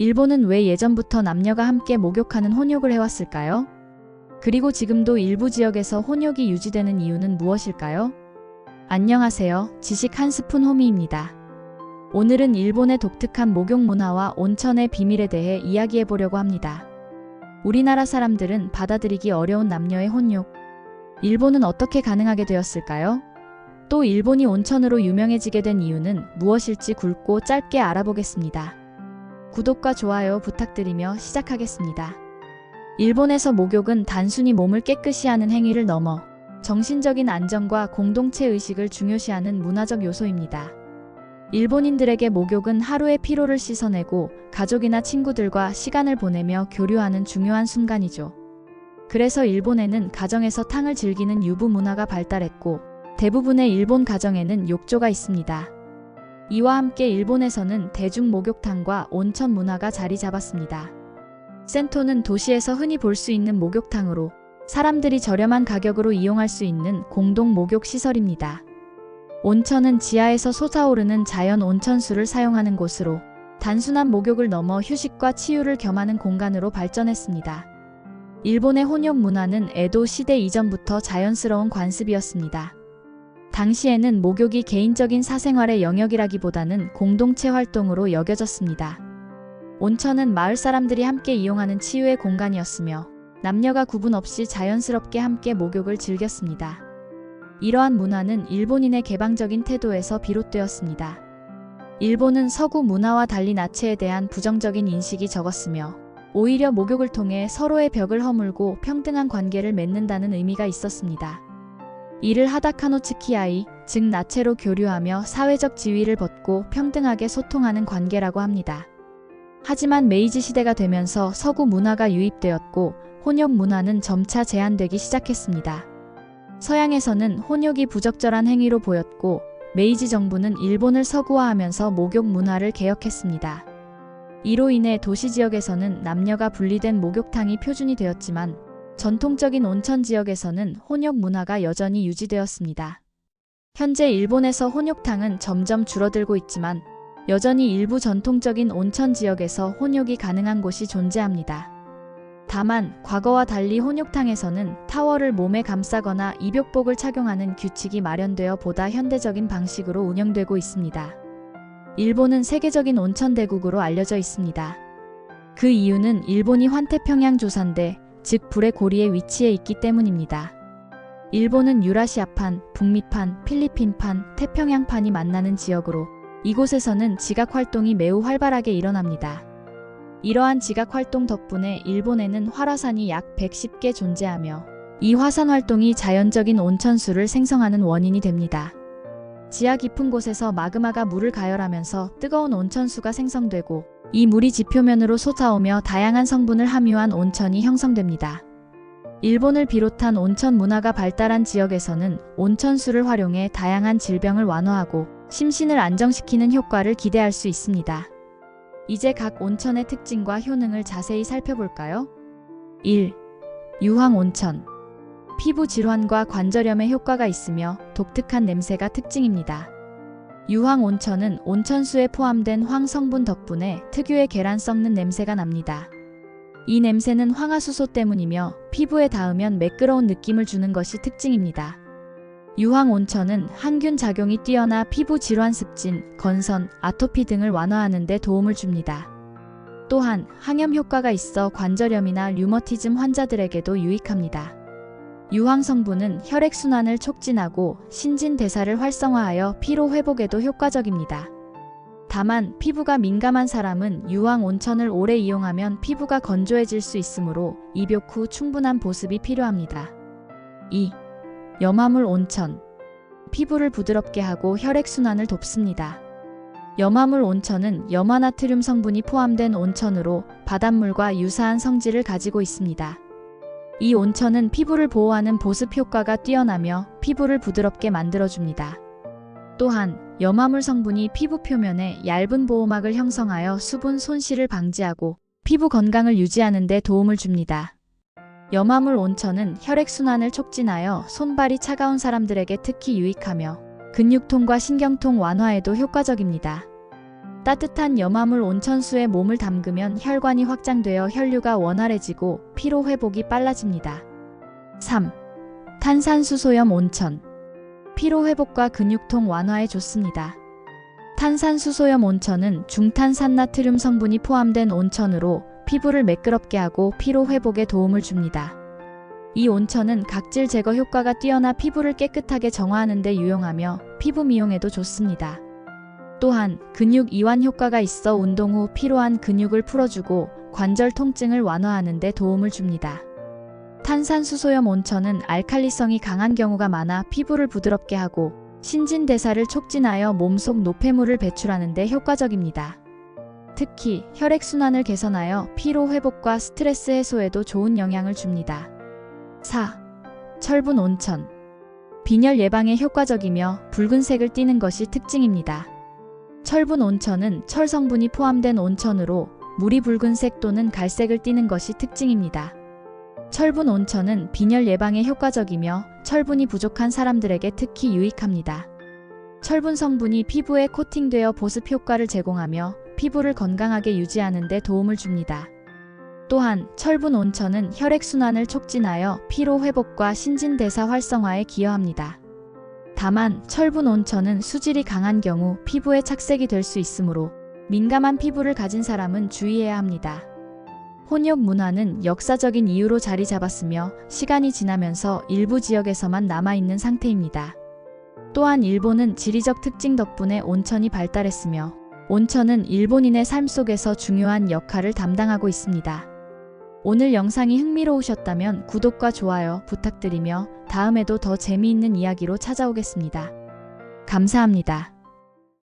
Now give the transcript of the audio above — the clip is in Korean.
일본은 왜 예전부터 남녀가 함께 목욕하는 혼욕을 해왔을까요? 그리고 지금도 일부 지역에서 혼욕이 유지되는 이유는 무엇일까요? 안녕하세요. 지식 한 스푼 호미입니다. 오늘은 일본의 독특한 목욕 문화와 온천의 비밀에 대해 이야기해 보려고 합니다. 우리나라 사람들은 받아들이기 어려운 남녀의 혼욕. 일본은 어떻게 가능하게 되었을까요? 또 일본이 온천으로 유명해지게 된 이유는 무엇일지 굵고 짧게 알아보겠습니다. 구독과 좋아요 부탁드리며 시작하겠습니다. 일본에서 목욕은 단순히 몸을 깨끗이 하는 행위를 넘어 정신적인 안정과 공동체 의식을 중요시하는 문화적 요소입니다. 일본인들에게 목욕은 하루의 피로를 씻어내고 가족이나 친구들과 시간을 보내며 교류하는 중요한 순간이죠. 그래서 일본에는 가정에서 탕을 즐기는 유부 문화가 발달했고 대부분의 일본 가정에는 욕조가 있습니다. 이와 함께 일본에서는 대중 목욕탕과 온천 문화가 자리 잡았습니다. 센토는 도시에서 흔히 볼 수 있는 목욕탕으로 사람들이 저렴한 가격으로 이용할 수 있는 공동 목욕 시설입니다. 온천은 지하에서 솟아오르는 자연 온천수를 사용하는 곳으로 단순한 목욕을 넘어 휴식과 치유를 겸하는 공간으로 발전했습니다. 일본의 혼욕 문화는 에도 시대 이전부터 자연스러운 관습이었습니다. 당시에는 목욕이 개인적인 사생활의 영역이라기보다는 공동체 활동으로 여겨졌습니다. 온천은 마을 사람들이 함께 이용하는 치유의 공간이었으며 남녀가 구분 없이 자연스럽게 함께 목욕을 즐겼습니다. 이러한 문화는 일본인의 개방적인 태도에서 비롯되었습니다. 일본은 서구 문화와 달리 나체에 대한 부정적인 인식이 적었으며 오히려 목욕을 통해 서로의 벽을 허물고 평등한 관계를 맺는다는 의미가 있었습니다. 이를 하다카노츠키아이, 즉 나체로 교류하며 사회적 지위를 벗고 평등하게 소통하는 관계라고 합니다. 하지만 메이지 시대가 되면서 서구 문화가 유입되었고 혼욕 문화는 점차 제한되기 시작했습니다. 서양에서는 혼욕이 부적절한 행위로 보였고 메이지 정부는 일본을 서구화하면서 목욕 문화를 개혁했습니다. 이로 인해 도시 지역에서는 남녀가 분리된 목욕탕이 표준이 되었지만 전통적인 온천 지역에서는 혼욕 문화가 여전히 유지되었습니다. 현재 일본에서 혼욕탕은 점점 줄어들고 있지만 여전히 일부 전통적인 온천 지역에서 혼욕이 가능한 곳이 존재합니다. 다만 과거와 달리 혼욕탕에서는 타월을 몸에 감싸거나 입욕복을 착용하는 규칙이 마련되어 보다 현대적인 방식으로 운영되고 있습니다. 일본은 세계적인 온천 대국으로 알려져 있습니다. 그 이유는 일본이 환태평양 조산대, 즉 불의 고리에 위치해 있기 때문입니다. 일본은 유라시아판, 북미판, 필리핀판, 태평양판이 만나는 지역으로 이곳에서는 지각 활동이 매우 활발하게 일어납니다. 이러한 지각 활동 덕분에 일본에는 활화산이 약 110개 존재하며 이 화산 활동이 자연적인 온천수를 생성하는 원인이 됩니다. 지하 깊은 곳에서 마그마가 물을 가열하면서 뜨거운 온천수가 생성되고 이 물이 지표면으로 솟아오며 다양한 성분을 함유한 온천이 형성됩니다. 일본을 비롯한 온천 문화가 발달한 지역에서는 온천수를 활용해 다양한 질병을 완화하고 심신을 안정시키는 효과를 기대할 수 있습니다. 이제 각 온천의 특징과 효능을 자세히 살펴볼까요? 1. 유황 온천. 피부 질환과 관절염에 효과가 있으며 독특한 냄새가 특징입니다. 유황 온천은 온천수에 포함된 황 성분 덕분에 특유의 계란 썩는 냄새가 납니다. 이 냄새는 황화수소 때문이며 피부에 닿으면 매끄러운 느낌을 주는 것이 특징입니다. 유황 온천은 항균 작용이 뛰어나 피부 질환 습진, 건선, 아토피 등을 완화하는 데 도움을 줍니다. 또한 항염 효과가 있어 관절염이나 류머티즘 환자들에게도 유익합니다. 유황 성분은 혈액순환을 촉진하고 신진대사를 활성화하여 피로 회복에도 효과적입니다. 다만 피부가 민감한 사람은 유황 온천을 오래 이용하면 피부가 건조해질 수 있으므로 입욕 후 충분한 보습이 필요합니다. 2. 염화물 온천. 피부를 부드럽게 하고 혈액순환을 돕습니다. 염화물 온천은 염화나트륨 성분이 포함된 온천으로 바닷물과 유사한 성질을 가지고 있습니다. 이 온천은 피부를 보호하는 보습 효과가 뛰어나며 피부를 부드럽게 만들어줍니다. 또한 염화물 성분이 피부 표면에 얇은 보호막을 형성하여 수분 손실을 방지하고 피부 건강을 유지하는 데 도움을 줍니다. 염화물 온천은 혈액순환을 촉진하여 손발이 차가운 사람들에게 특히 유익하며 근육통과 신경통 완화에도 효과적입니다. 따뜻한 염화물 온천수에 몸을 담그면 혈관이 확장되어 혈류가 원활해지고 피로 회복이 빨라집니다. 3. 탄산수소염 온천. 피로 회복과 근육통 완화에 좋습니다. 탄산수소염 온천은 중탄산나트륨 성분이 포함된 온천으로 피부를 매끄럽게 하고 피로 회복에 도움을 줍니다. 이 온천은 각질 제거 효과가 뛰어나 피부를 깨끗하게 정화하는 데 유용하며 피부 미용에도 좋습니다. 또한 근육 이완 효과가 있어 운동 후 피로한 근육을 풀어주고 관절 통증을 완화하는 데 도움을 줍니다. 탄산수소염 온천은 알칼리성이 강한 경우가 많아 피부를 부드럽게 하고 신진대사를 촉진하여 몸속 노폐물을 배출하는 데 효과적입니다. 특히 혈액순환을 개선하여 피로 회복과 스트레스 해소에도 좋은 영향을 줍니다. 4. 철분 온천. 빈혈 예방에 효과적이며 붉은색을 띠는 것이 특징입니다. 철분 온천은 철 성분이 포함된 온천으로 물이 붉은색 또는 갈색을 띠는 것이 특징입니다. 철분 온천은 빈혈 예방에 효과적이며 철분이 부족한 사람들에게 특히 유익합니다. 철분 성분이 피부에 코팅되어 보습 효과를 제공하며 피부를 건강하게 유지하는 데 도움을 줍니다. 또한 철분 온천은 혈액순환을 촉진하여 피로 회복과 신진대사 활성화에 기여합니다. 다만 철분 온천은 수질이 강한 경우 피부에 착색이 될 수 있으므로 민감한 피부를 가진 사람은 주의해야 합니다. 혼욕 문화는 역사적인 이유로 자리 잡았으며 시간이 지나면서 일부 지역에서만 남아있는 상태입니다. 또한 일본은 지리적 특징 덕분에 온천이 발달했으며 온천은 일본인의 삶 속에서 중요한 역할을 담당하고 있습니다. 오늘 영상이 흥미로우셨다면 구독과 좋아요 부탁드리며 다음에도 더 재미있는 이야기로 찾아오겠습니다. 감사합니다.